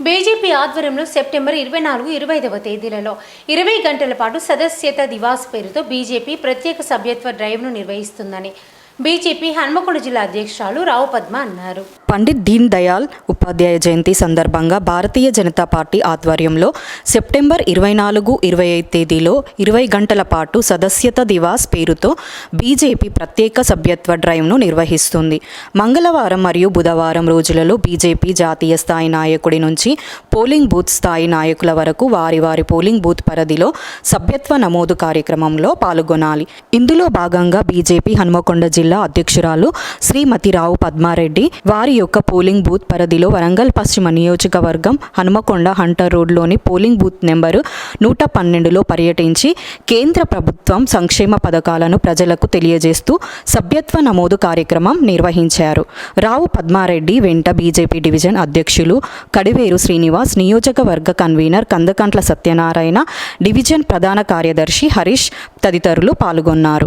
BJP ఆధ్వర్యంలో September ఇరవై నాలుగు ఇరవై ఐదవ తేదీలలో ఇరవై గంటల పాటు సదస్యత దివాస్ పేరుతో బీజేపీ ప్రత్యేక సభ్యత్వ డ్రైవ్ను నిర్వహిస్తుందని బీజేపీ హన్మకొండ జిల్లా అధ్యక్షురాలు రావు పద్మ అన్నారు. పండిత్ దీన్ దయాల్ ఉపాధ్యాయ జయంతి సందర్భంగా భారతీయ జనతా పార్టీ ఆధ్వర్యంలో సెప్టెంబర్ ఇరవై నాలుగు ఇరవై ఐదు తేదీలో ఇరవై గంటల పాటు సదస్యత దివాస్ పేరుతో బీజేపీ ప్రత్యేక సభ్యత్వ డ్రైవ్ను నిర్వహిస్తుంది. మంగళవారం మరియు బుధవారం రోజులలో బీజేపీ జాతీయ స్థాయి నాయకుడి నుంచి పోలింగ్ బూత్ స్థాయి నాయకుల వరకు వారి వారి పోలింగ్ బూత్ పరిధిలో సభ్యత్వ నమోదు కార్యక్రమంలో పాల్గొనాలి. ఇందులో భాగంగా బీజేపీ హన్మకొండ జిల్లా అధ్యక్షురాలు శ్రీమతి రావు పద్మారెడ్డి. వారి యొక్క పోలింగ్ బూత్ పరిధిలో వరంగల్ పశ్చిమ నియోజకవర్గం హనుమకొండ హంటర్ రోడ్లోని పోలింగ్ బూత్ నెంబరు నూట పన్నెండులో పర్యటించి కేంద్ర ప్రభుత్వం సంక్షేమ పథకాలను ప్రజలకు తెలియజేస్తూ సభ్యత్వ నమోదు కార్యక్రమం నిర్వహించారు. రావు పద్మారెడ్డి వెంట బీజేపీ డివిజన్ అధ్యక్షులు కడివేరు శ్రీనివాస్ నియోజకవర్గ కన్వీనర్ కందకంట్ల సత్యనారాయణ డివిజన్ ప్రధాన కార్యదర్శి హరీష్ తదితరులు పాల్గొన్నారు.